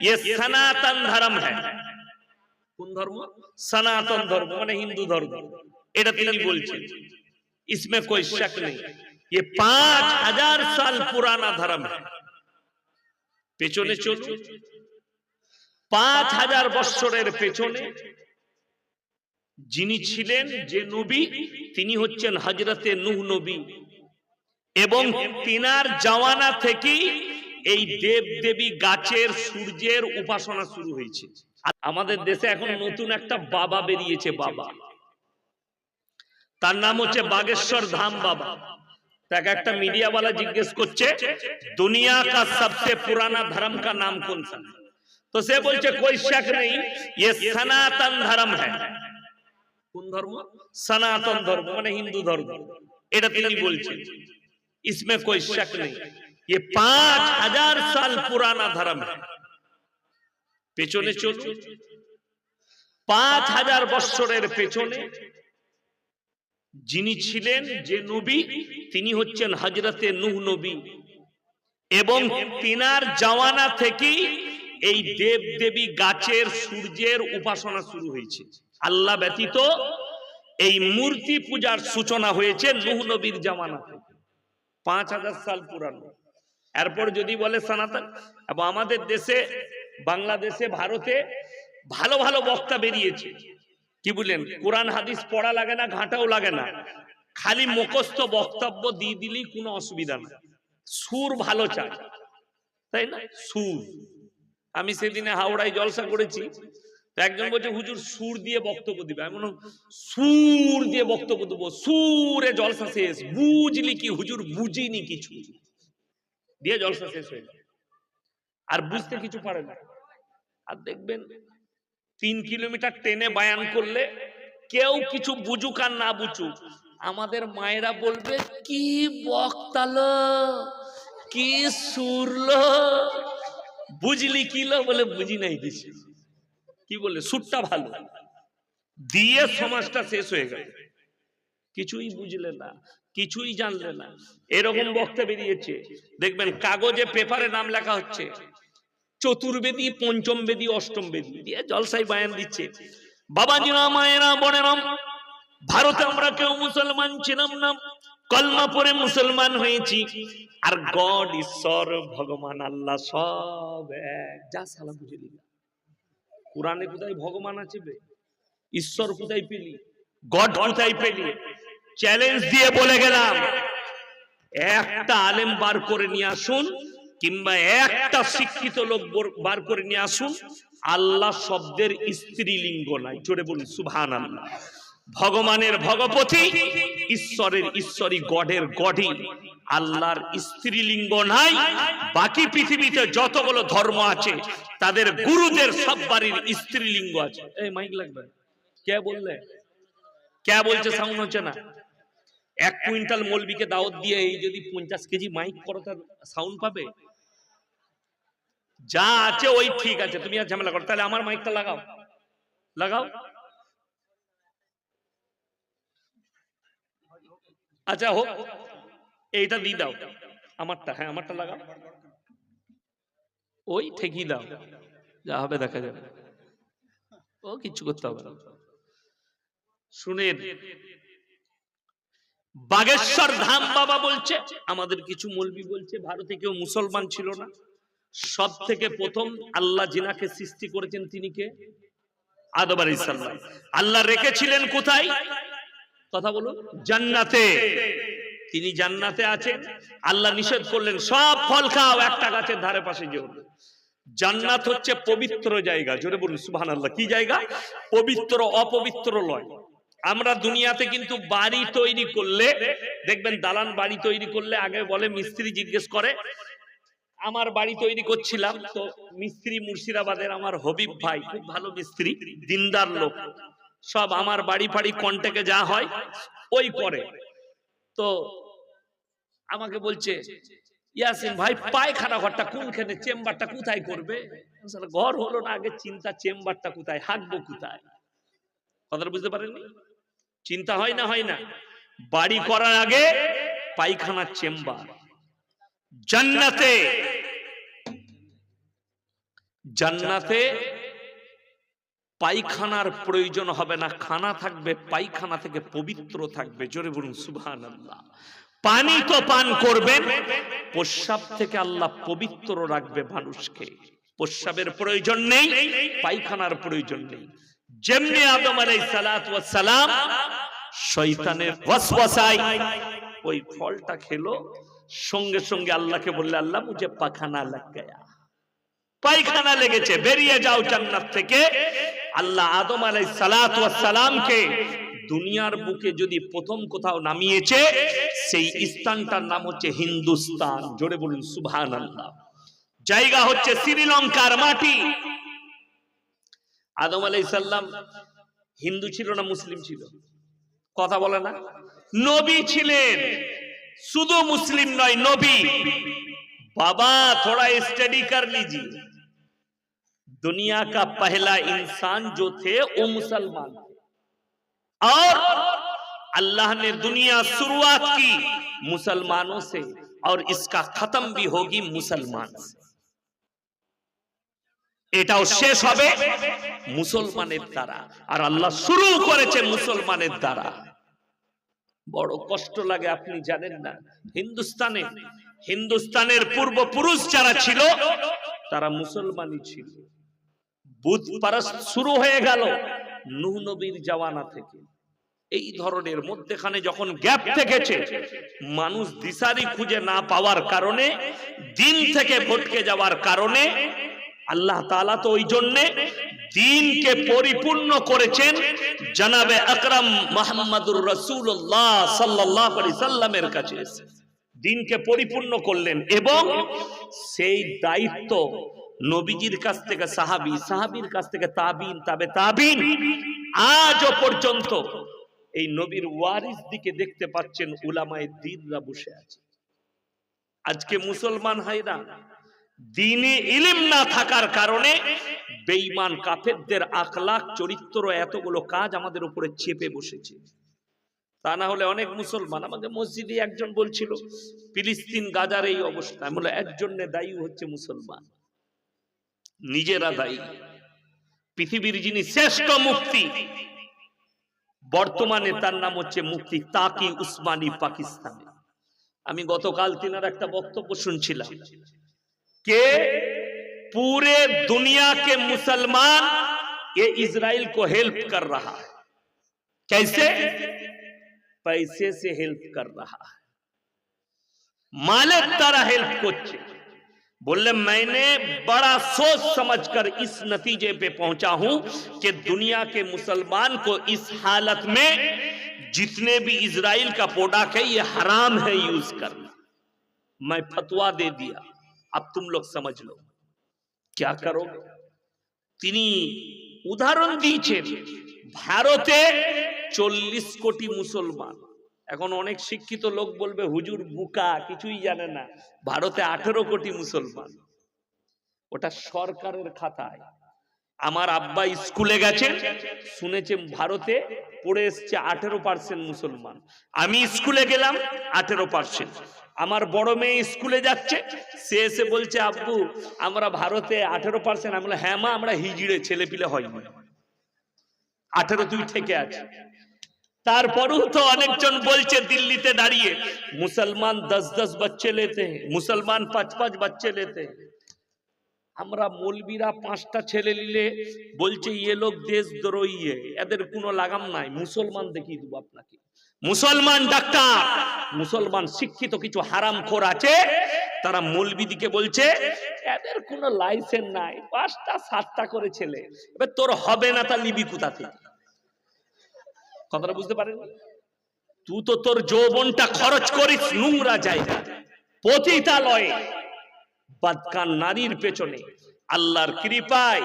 ये सनातन धर्म है কোন ধর্ম সনাতন ধর্ম মানে হিন্দু ধর্ম এটা তিনি বলছেন इसमें कोई शक नहीं ये पांच हजार साल पुराना धर्म है পেছনে চলুন পাঁচ হাজার বৎসরের পেছনে যিনি ছিলেন যে নবী তিনি হচ্ছেন হজরতে নূহ নবী এবং তিনার জওয়ানা থেকেই এই দেব দেবী গাছের সূর্যের উপাসনা শুরু হয়েছে আর আমাদের দেশে এখন নতুন একটা বাবা বেরিয়েছে বাবা তার নাম হচ্ছে বাগেশ্বর ধাম বাবা তাকে একটা মিডিয়াওয়ালা জিজ্ঞেস করছে দুনিয়া কা সবচেয়ে পুরানা ধর্ম কা নাম কোন সা তো সে বলছে কোই শক নেই ये সনাতন ধর্ম है কোন ধর্ম সনাতন ধর্ম মানে হিন্দু ধর্ম এটা তিনি বলছেন इसमें कोई शक नहीं ये पांच हजार साल पुराना धर्म है পেছনে চলুন পাঁচ হাজার বৎসরের পেছনে যিনি ছিলেন যে নবী তিনি হচ্ছেন হজরতে নূহ নবী এবং তিনার জওয়ানা থেকেই এই দেব দেবী গাছের সূর্যের উপাসনা শুরু হয়েছে আল্লাহ ব্যতীত এই মূর্তি পূজার সূচনা হয়েছে নূহ নবীর জামানা থেকে পাঁচ হাজার সাল পুরানো এরপর যদি বলে সনাতন এবং আমাদের দেশে, বাংলাদেশে, ভারতে ভালো ভালো বক্তা বেরিয়েছে। কি বললেন? কোরআন, হাদিস পড়া লাগে না, ঘাটাও লাগে না। খালি মুখস্থ বক্তব্য দিয়ে দিলেই কোনো অসুবিধা না। সুর ভালো চাই। তাই না? সুর। আমি সেদিনে হাওড়ায় জলসা করেছি একজন বলছে, হুজুর, সুর দিয়ে বক্তব্য দিবে। এমন সুর দিয়ে বক্তব্য দেবো, সুরে জলসা শেষ, বুঝলি কি? হুজুর বুঝিনি কিছু। দিয়ে জলসা শেষ হয়ে যায়। আর বুঝতে কিছু পারে না। আর দেখবেন তিন কিলোমিটার ট্রেনে বায়ান করলে কেউ কিছু বুঝুক আর না বুঝুক আমাদের মায়েরা বলবে কি বক্তালো কি সুরলো বুঝলি কিলো বলে বুঝি নাই কিছু। কি বলে সুরটা ভালো। দিয়ে সমাজটা শেষ হয়ে গেল। কিছুই বুঝলে না। কিছুই জানলে না। এরকম বক্তা বেরিয়েছে দেখবেন কাগজে পেপারে নাম লেখা হচ্ছে। চতুর্বেদী পঞ্চম বেদী অষ্টম বেদী দিয়ে জলসাই বায়ান দিচ্ছে। বাবাজিরা মায়েরা বোনেরাম ভারতে আমরা কেউ মুসলমান ছিলাম না। কলমা পরে মুসলমান হয়েছি। আর গড ঈশ্বর ভগবান আল্লাহ সব এক। যা সালা বুঝে নিলাম। কোরআনে কোথায় ভগবান আছে ঈশ্বর কোথায় পেলি? গড কোথায় পেলি? চ্যালেঞ্জ দিয়ে বলে গেলাম। একটা আলেম বার করে নিয়ে আসুন, কিংবা একটা শিক্ষিত লোক বার- করে নিয়ে আসুন, আল্লাহ শব্দের স্ত্রীলিঙ্গ নাই। জোরে বলুন সুভান আল্লাহ ভগবানের ভগপতি, ঈশ্বরের ঈশ্বরী, গডের গডি আল্লাহর স্ত্রীলিঙ্গ নাই। বাকি পৃথিবীতে যতগুলো ধর্ম আছে, তাদের গুরুদের সব বাড়ির স্ত্রীলিঙ্গ আছে। এই মাইক লাগবে। কে বললে? কে বলছে? সাউন্ড হচ্ছে না। এক কুইন্টাল মলবিকে দাওয়াত দিয়ে এই যদি পঞ্চাশ কেজি মাইক করো তার সাউন্ড পাবে? যা আছে ওই ঠিক আছে, তুমি আর ঝামেলা করো, তাহলে আমার মাইকটা লাগাও। লাগাও। আচ্ছা হোক, এইটা দিয়ে দাও। আমারটা হ্যাঁ আমারটা লাগাও। ওই ঠেকি দাও। যা হবে দেখা যাবে। ও, কিচ্ছু করতে হবে শুনেন বাগেশ্বর ধাম বাবা বলছে, আমাদের কিছু মলবি বলছে, ভারতে কেউ মুসলমান ছিল না। সব থেকে প্রথম আল্লাহ জিনাকে সৃষ্টি করেছেন তিনি কে? আলাইহিস সালাম। আল্লাহ রেখেছিলেন কোথায়? কথা বলুন, জান্নাতে। তিনি জান্নাতে আছেন, আল্লাহ নিষেধ করলেন, সব ফল খাও, একটা গাছের ধারে পাশে যেও জান্নাত হচ্ছে পবিত্র জায়গা, জোরে বলুন, সুবহানাল্লাহ, কি জায়গা? পবিত্র, অপবিত্র লয়। আমরা দুনিয়াতে কিন্তু বাড়ি তৈরি করলে, দেখবেন দালান বাড়ি তৈরি করলে আগে বলে মিস্ত্রি জিজ্ঞেস করে, আমার বাড়ি তৈরি করছিলাম তো মিস্ত্রি মুর্শিদাবাদের আমার হবিব ভাই, খুব ভালো মিস্ত্রি, দিনদার লোক। সব আমার বাড়ি ফাড়ি কন্টেকে যা হয়, ওই করে। তো আমাকে বলছে, ইয়াসিন ভাই, পায়খানা ঘরটা কোনখানে, চেম্বারটা কোথায় করবে? ঘর হলো না, আগে চিন্তা, চেম্বারটা কোথায়, হাঁকবো কোথায়? কথাটা বুঝতে পারেননি? চিন্তা হয় না হয় না। বাড়ি করার আগে পায়খানার চেম্বার। জান্নাতে। জান্নাতে পায়খানার প্রয়োজন হবে না। খানা থাকবে, পায়খানা থেকে পবিত্র থাকবে। জোরে বলুন সুবহান পানি তো পান করবেন। প্রস্রাব থেকে আল্লাহ পবিত্র রাখবে মানুষকে। প্রস্রাবের প্রয়োজন নেই, পায়খানার প্রয়োজন নেই। যেমনি আদম আলাই সালাত সালাম শয়তানের ওয়াসওয়াসায় ওই ফলটা খেলো, সঙ্গে সঙ্গে আল্লাহকে বললে, আল্লাহ মুঝে পাখানা লাগ গয়া। পায়খানা লেগেছে, বেরিয়ে যাও জান্নাত থেকে। আল্লাহ আদম আলাই সালাত সালামকে দুনিয়ার বুকে যদি প্রথম কোথাও নামিয়েছে, সেই স্থানটার নাম হচ্ছে হিন্দুস্তান। জোরে বলুন সুবহান আল্লাহ জায়গা হচ্ছে শ্রীলঙ্কার মাটি। আদম আলাই সাল্লাম হিন্দু ছিল না মুসলিম ছিল কথা বলে না নবী ছিলেন শুধু মুসলিম নয় নবী बाबा थोड़ा स्टडी कर लीजिए दुनिया का पहला इंसान जो थे वो मुसलमान थे और अल्लाह ने दुनिया शुरुआत की मुसलमानों से और इसका खत्म भी होगी मुसलमान से এটাও শেষ হবে মুসলমানের দ্বারা। আর আল্লাহ শুরু করেছে মুসলমানের দ্বারা। বড় কষ্ট লাগে আপনি জানেন না। হিন্দুস্তানে হিন্দুস্তানের পূর্বপুরুষ যারা ছিল তারা মুসলমানই ছিল। বুধ পারস শুরু হয়ে গেল নূহ নবীর জাওয়ানা থেকে। এই ধরনের মধ্যেখানে যখন গ্যাপ থেকেছে মানুষ দিশারি খুঁজে না পাওয়ার কারণে দিন থেকে ভটকে যাওয়ার কারণে আল্লাহ তাআলা তো ওই জন্যে দিনকে পরিপূর্ণ করেছেন জানাবে আকরাম মোহাম্মদুর রসুল্লাহ সাল্লাহ সাল্লামের কাছে দিনকে পরিপূর্ণ করলেন এবং সেই দায়িত্ব নবীজির কাছ থেকে, সাহাবি, সাহাবির কাছ থেকে, তাবিন, তাবে তাবিন, আজও পর্যন্ত এই নবীর ওয়ারিস দিকে দেখতে পাচ্ছেন উলামায় দিনরা বসে আছে। আজকে মুসলমান হাইরা দিনে ইলিম না থাকার কারণে বেঈমান কাফেরদের আখলাক চরিত্র, এতগুলো কাজ আমাদের উপরে চেপে বসেছে। তা না হলে অনেক মুসলমান আমাকে মসজিদে একজন বলছিল, ফিলিস্তিন, গাজার এই অবস্থা। বলে একজনে দায়ী হচ্ছে মুসলমান। নিজেরা দায়ী। পৃথিবীর যিনি শ্রেষ্ঠ মুক্তি বর্তমানে তার নাম হচ্ছে মুক্তি তাকি উসমানী পাকিস্তানে। আমি গতকাল তিনার একটা বক্তব্য শুনছিলাম। कि पूरे दुनिया के मुसलमान ये इसराइल को हेल्प कर रहा है। कैसे? पैसे से हेल्प कर रहा है। मालिक तारा हेल्प कुछ बोले, मैंने बड़ा सोच समझकर इस नतीजे पे पहुँचा हूँ कि दुनिया के मुसलमान को इस हालत में जितने भी इसराइल का प्रोडक्ट है, ये हराम है यूज़ करना। मैं फतवा दे दिया। अब तुम लोग समझ लो क्या करोगे তিনি উদাহরণ দিয়েছেন ভারতে চল্লিশ কোটি মুসলমান এখন অনেক শিক্ষিত লোক বলবে হুজুর বুকা কিছুই জানে না ভারতে আঠেরো কোটি মুসলমান ওটা সরকারের খাতায় আমার আব্বা স্কুলে গেছে শুনেছে ভারতে পড়ে এসছে আঠেরো পার্সেন্ট মুসলমান আমি স্কুলে গেলাম আঠেরো পার্সেন্ট আমার বড় মেয়ে স্কুলে যাচ্ছে সে এসে বলছে আব্বু আমরা ভারতে আঠেরো পার্সেন্ট আমি বললাম, হ্যাঁ মা আমরা হিজড়ে ছেলে পিলে হয়নি। আঠেরো দুই থেকে আছে। তারপরেও তো অনেকজন বলছে দিল্লিতে দাঁড়িয়ে মুসলমান দশ দশ বাচ্চে লেতে মুসলমান পাঁচ পাঁচ বাচ্চে লেতে। আমরা মৌলবীরা পাঁচটা ছেলে নিলে বলছে ইয়ে লোক দেশদ্রোহী। এদের কোনো লাগাম নাই মুসলমান দেখিয়ে দেবো আপনাকে। মুসলমান ডাক্তার, মুসলমান শিক্ষিত কিছু হারাম খোর আছে? তারা মৌলবিদিকে বলছে, এদের কোনো লাইসেন্স নাই, পাঁচটা, সাতটা করে ছেলে। এবার তোর হবে না তা নিবি কোথা থেকে? কথাটা বুঝতে পারেন? তুই তো তোর যৌবনটা খরচ করিস নোংরা জায়গা পতিতালয়ে বাদকান নারীর পেছনে। আল্লাহর কৃপায়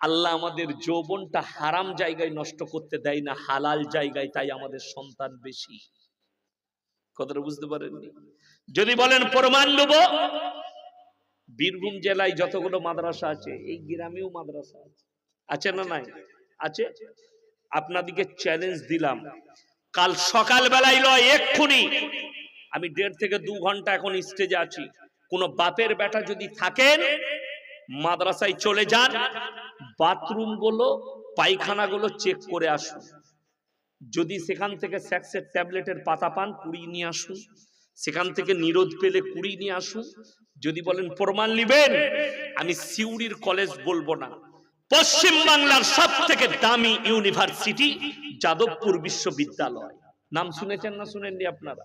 আল্লাহ আমাদের যৌবনটা হারাম জায়গায় নষ্ট করতে দেয় না, হালাল জায়গায়, তাই আমাদের সন্তান বেশি। কথাটা বুঝতে পারেননি? যদি বলেন প্রমাণ নেব বীরভূম জেলায় যতগুলো মাদ্রাসা আছে, এই গ্রামেও মাদ্রাসা আছে। আছে না নাই? আছে। আপনাদিকে চ্যালেঞ্জ দিলাম। কাল সকাল বেলায় লয় এক্ষুনি। আমি দেড় থেকে দু ঘণ্টা এখন স্টেজে আছি। কোন বাপের বেটা যদি থাকেন মাদ্রাসায় চলে যান, বাথরুমগুলো, পায়খানা গুলো চেক করে আসুন। যদি সেখান থেকে স্যাক্সের ট্যাবলেটের পাতা পান, কুড়িয়ে নিয়ে আসুন। সেখান থেকে নিরোধ পেলে কুড়িয়ে নিয়ে আসুন। যদি বলেন প্রমাণ নিবেন, আমি সিউড়ির কলেজ বলব না। পশ্চিম বাংলার সব থেকে দামি ইউনিভার্সিটি যাদবপুর বিশ্ববিদ্যালয়। নাম শুনেছেন না শুনেননি আপনারা?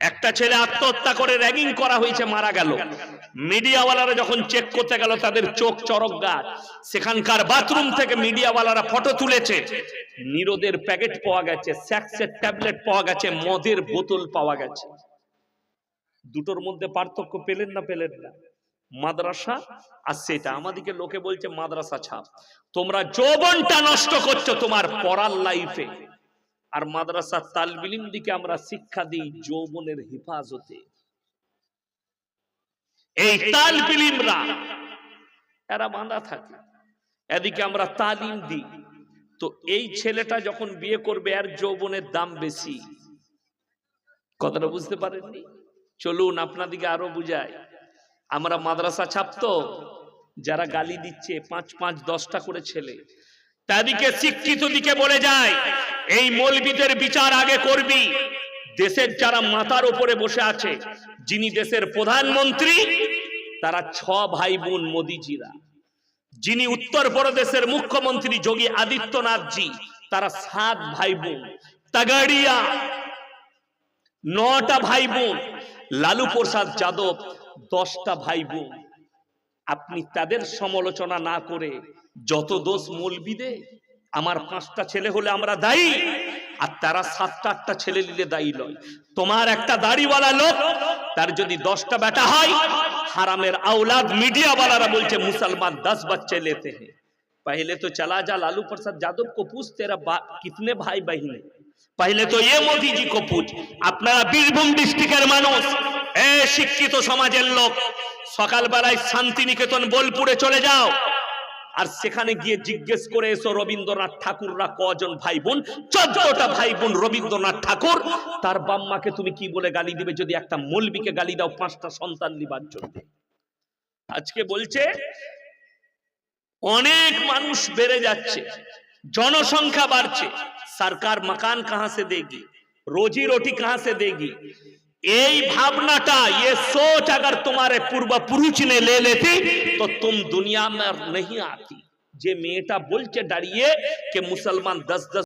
একটা ছেলে আত্মহত্যা করে র্যাগিং করা হয়েছে, মারা গেল। মিডিয়াওয়ালারা যখন চেক করতে গেল, তাদের চোখ চরক গাছ। সেখানকার বাথরুম থেকে মিডিয়াওয়ালারা ফটো তুলেছে। নিরোদের প্যাকেট পাওয়া গেছে স্যাক্সের ট্যাবলেট পাওয়া গেছে, মদের বোতল পাওয়া গেছে। দুটোর মধ্যে পার্থক্য পেলেন না পেলেন না? মাদ্রাসা আর সেটা। আমাদেরকে লোকে বলছে, মাদ্রাসা ছাপ। তোমরা যৌবনটা নষ্ট করছ তোমার পড়ার লাইফে আর মাদ্রাসার তালবিলিম দিকে আমরা শিক্ষা দিই যৌবনের হেফাজতে। এই তালবিলিমরা। এরা বাঁধা থাকে। এদিকে আমরা তালিম দিই। তো এই ছেলেটা যখন বিয়ে করবে আর যৌবনের দাম বেশি। কথাটা বুঝতে পারেননি? চলুন আপনাদিকে আরও বুঝাই। আমরা মাদ্রাসা ছাপতো যারা গালি দিচ্ছে পাঁচ পাঁচ দশটা করে ছেলে। তাদেরকে শিক্ষিত দিকে বলে যায় এই মৌলবিদের বিচার আগে করবি। দেশের যারা মাথার উপরে বসে আছে, যিনি দেশের প্রধানমন্ত্রী, তারা ছ ভাই বোন মোদিজিরা। যিনি উত্তর প্রদেশের মুখ্যমন্ত্রী যোগী আদিত্যনাথজি, তারা সাত ভাই বোন তাগাড়িয়া, নটা ভাই বোন লালু প্রসাদ যাদব, দশটা ভাই বোন আপনি তাদের সমালোচনা না করে যত দোষ মলবিদে আমার পাঁচটা ছেলে হলে আমরা দায়ী আর তারা সাতটা, আটটা ছেলে নিলে দায়ী নয়। তোমার একটা দাড়িওয়ালা লোক, তার যদি দশটা বেটা হয়, হারামের আওলাদ মিডিয়াওয়ালারা বলছে, মুসলমান দশ বাচ্চে লেতে হ্যাঁ পহলে তো চলা যা, লালু প্রসাদ যাদব কো पूछ तेरा कितने ভাই बहन পহলে তো तो ये কো जी আপনারা বীরভূম ডিস্ট্রিক্টের মানুষ, এ শিক্ষিত সমাজের লোক, সকালবেলায় শান্তিনিকেতন বোলপুরে চলে যাও। আর সেখানে গিয়ে জিজ্ঞেস করে এসো, রবীন্দ্রনাথ ঠাকুররা কজন ভাই বোন চোদ্দটা ভাই বোন রবীন্দ্রনাথ ঠাকুর। তার বাম্মাকে তুমি কি বলে গালি দিবে? যদি একটা মলবিকে গালি দাও, পাঁচটা সন্তান নিবার জন্য। আজকে বলছে, অনেক মানুষ বেড়ে যাচ্ছে, জনসংখ্যা বাড়ছে। সরকার মকান কাহা সে দেগি, রোজি রোটি কাহা সে দেগি এই ভাবনাটা ये सोच अगर तुम्हारे पूर्व पुरुष ने ले लेती तो तुम दुनिया में नहीं आती যে মেয়েটা বলছে দাঁড়িয়ে কে মুসলমান দশ দশ